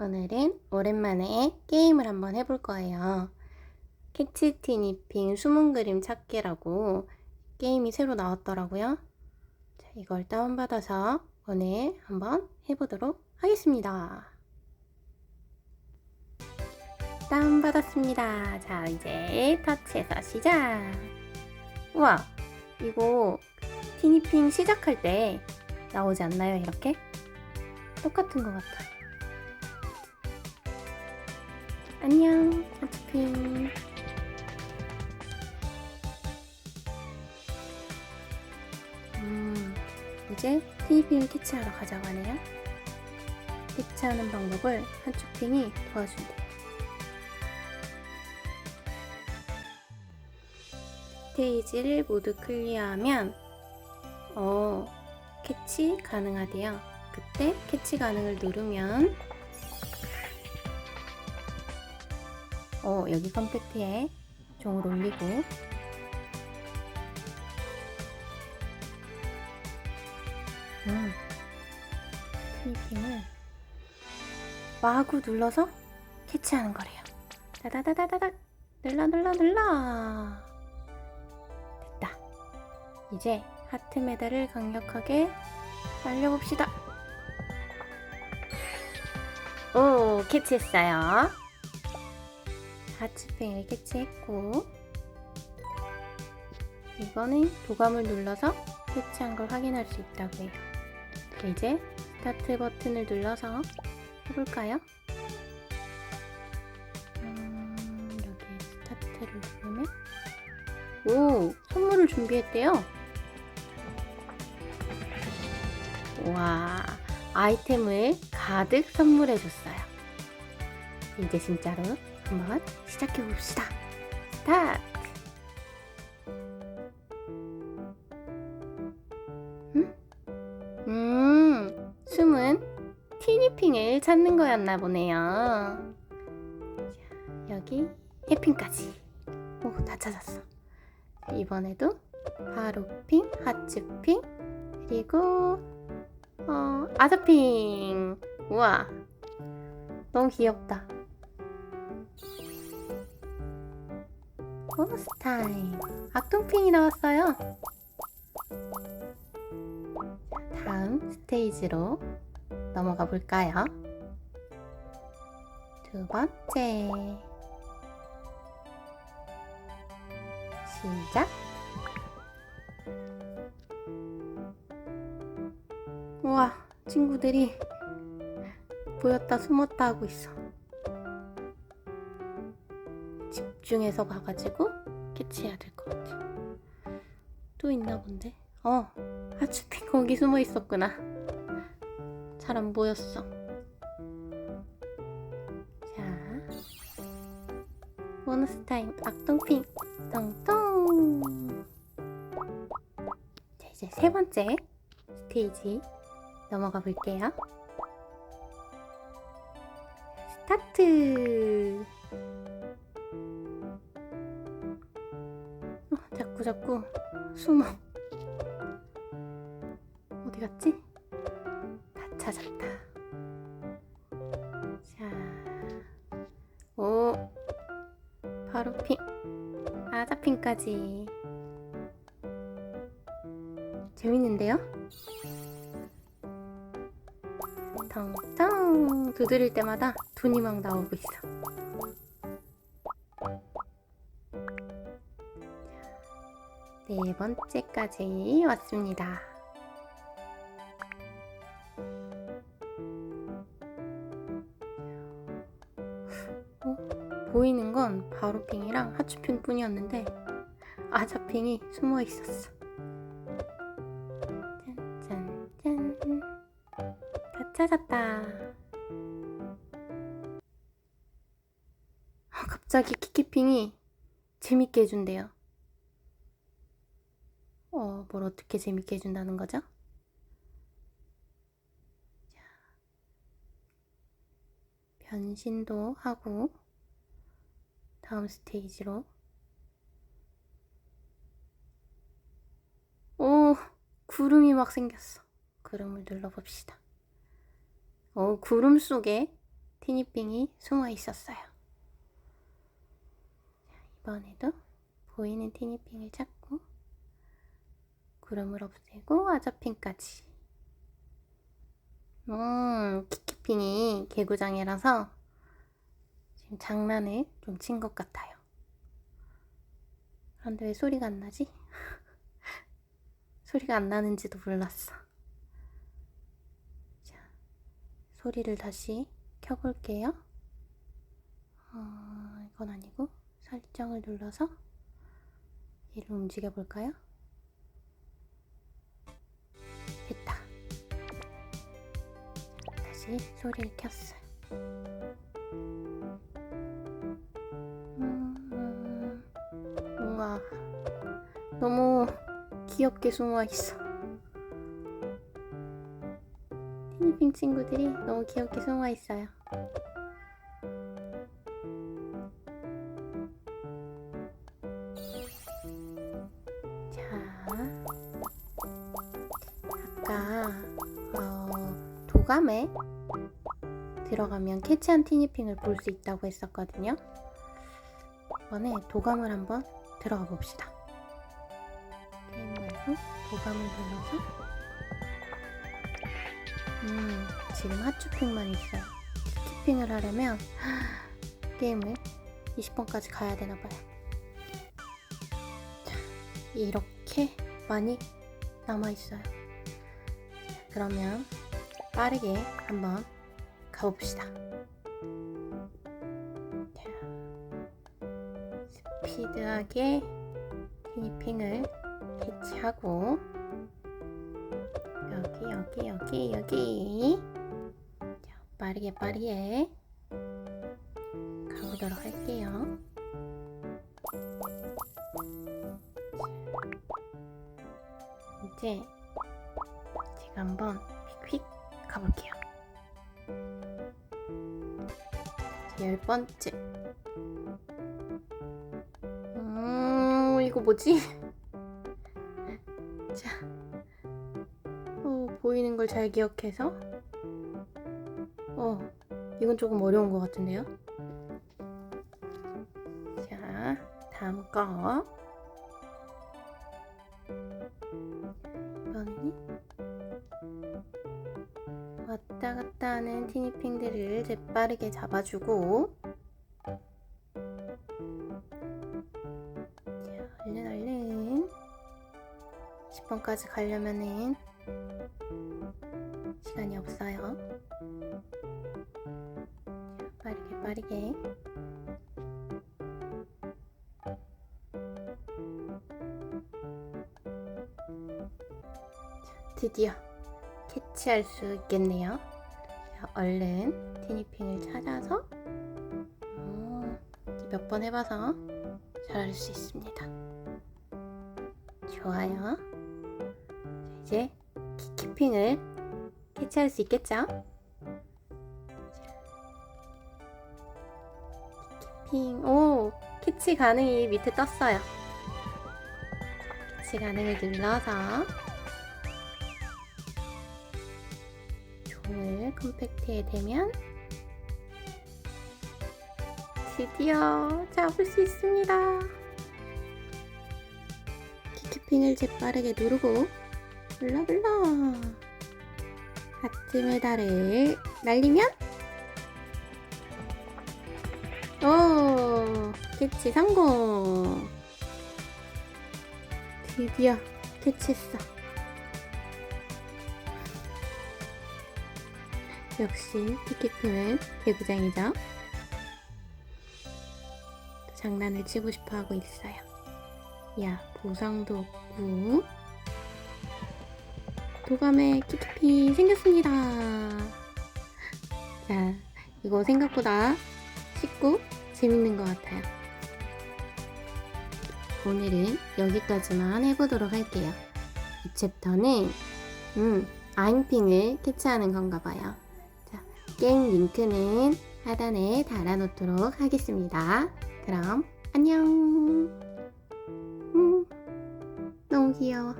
오늘은 오랜만에 게임을 한번 해볼 거예요. 캐치티니핑 숨은 그림 찾기라고 게임이 새로 나왔더라고요. 자, 이걸 다운받아서 오늘 한번 해보도록 하겠습니다. 다운받았습니다. 자, 이제 터치해서 시작! 우와, 이거 티니핑 시작할 때 나오지 않나요? 이렇게? 똑같은 것 같아. 안녕, 하츠핑. 음, 이제 티니핑을 캐치하러 가자고 하네요. 캐치하는 방법을 한축핑이 도와준대요. 스테이지를 모두 클리어하면 어, 캐치 가능하대요. 그때 캐치 가능을 누르면 어, 여기 컴팩트에 종을 올리고 음, 테이핑을 마구 눌러서 캐치하는 거래요. 다다다다다닥 눌러 눌러 눌러 됐다. 이제 하트 메달을 강력하게 날려봅시다. 오, 캐치했어요. 하츠핑을 캐치했고 이거는 도감을 눌러서 캐치한 걸 확인할 수 있다고 해요. 이제 스타트 버튼을 눌러서 해볼까요? 음, 여기 스타트를 누르면 오! 선물을 준비했대요. 와, 아이템을 가득 선물해줬어요. 이제 진짜로 한번 시작해 봅시다. 스타트! 음? 음, 숨은 티니핑을 찾는 거였나 보네요. 자, 여기 해핑까지. 오, 다 찾았어. 이번에도 바로핑, 하츠핑, 그리고 어, 아자핑. 우와, 너무 귀엽다. 보너스 타임. 악동핑이 나왔어요. 다음 스테이지로 넘어가 볼까요? 두 번째. 시작. 우와, 친구들이 보였다 숨었다 하고 있어. 집중해서 봐가지고 캐치해야 될 것 같아. 또 있나 본데? 어, 하츠핑 거기 숨어 있었구나. 잘 안 보였어. 자, 보너스 타임 악동핑 똥똥. 자, 이제 세 번째 스테이지 넘어가 볼게요. 스타트. 자꾸 자꾸 숨어. 어디 갔지? 다 찾았다. 자, 오, 바로 핑, 아자핑까지. 재밌는데요? 텅텅 두드릴 때마다 돈이 막 나오고 있어. 네 번째까지 왔습니다. 어? 보이는 건 바로핑이랑 하추핑 뿐이었는데 아자핑이 숨어 있었어. 짠짠짠. 다 찾았다. 아, 갑자기 키키핑이 재밌게 해준대요. 어, 뭘 어떻게 재밌게 해준다는 거죠? 자, 변신도 하고, 다음 스테이지로. 오, 구름이 막 생겼어. 구름을 눌러봅시다. 어, 구름 속에 티니핑이 숨어 있었어요. 자, 이번에도 보이는 티니핑을 찾고 구름을 없애고 아저핑까지. 음, 키키핑이 개구장이라서 지금 장난을 좀 친 것 같아요. 그런데 왜 소리가 안 나지? 소리가 안 나는지도 몰랐어. 자, 소리를 다시 켜볼게요. 어, 이건 아니고 설정을 눌러서 얘를 움직여 볼까요? 다시 소리를 켰어요. 음, 우와, 너무 귀엽게 숨어 있어. 티니핑 친구들이 너무 귀엽게 숨어 있어요. 들어가면 캐치한 티니핑을 볼 수 있다고 했었거든요. 이번에 도감을 한번 들어가 봅시다. 게임 말고 도감을 눌러서 음, 지금 하추핑만 있어요. 키핑을 하려면 게임을 20번까지 가야 되나 봐요. 자, 이렇게 많이 남아 있어요. 그러면 빠르게 한번 가봅시다. 자, 스피드하게 티니핑을 캐치하고 여기 여기 여기 여기 자, 빠르게 빠르게 가보도록 할게요. 이제 제가 한번 가볼게요. 자, 열 번째. 음, 이거 뭐지? 자, 어, 보이는 걸 잘 기억해서. 어, 이건 조금 어려운 것 같은데요? 자, 다음 거. 재빠르게 잡아주고 자, 얼른 얼른 10번까지 가려면은 시간이 없어요. 자, 빠르게 빠르게 자, 드디어 캐치할 수 있겠네요. 자, 얼른 티니핑을 찾아서 몇번 해봐서 잘할 수 있습니다. 좋아요. 자, 이제 키키핑을 캐치할 수 있겠죠? 키키핑, 오! 캐치 가능이 밑에 떴어요. 캐치 가능을 눌러서 종을 컴팩트에 대면 드디어 잡을 수 있습니다. 키키핑을 재빠르게 누르고 불러불러 하트 메달을 날리면 오 캐치 성공. 드디어 캐치했어 역시 키키핑은 개구장이죠 장난을 치고 싶어 하고 있어요 야 보상도 없고 도감에 키키피 생겼습니다. 자, 이거 생각보다 쉽고 재밌는 것 같아요. 오늘은 여기까지만 해보도록 할게요. 이 챕터는 음, 아잉핑을 캐치하는 건가 봐요. 자, 게임 링크는 하단에 달아놓도록 하겠습니다. 그럼 안녕. 음, 너무 귀여워.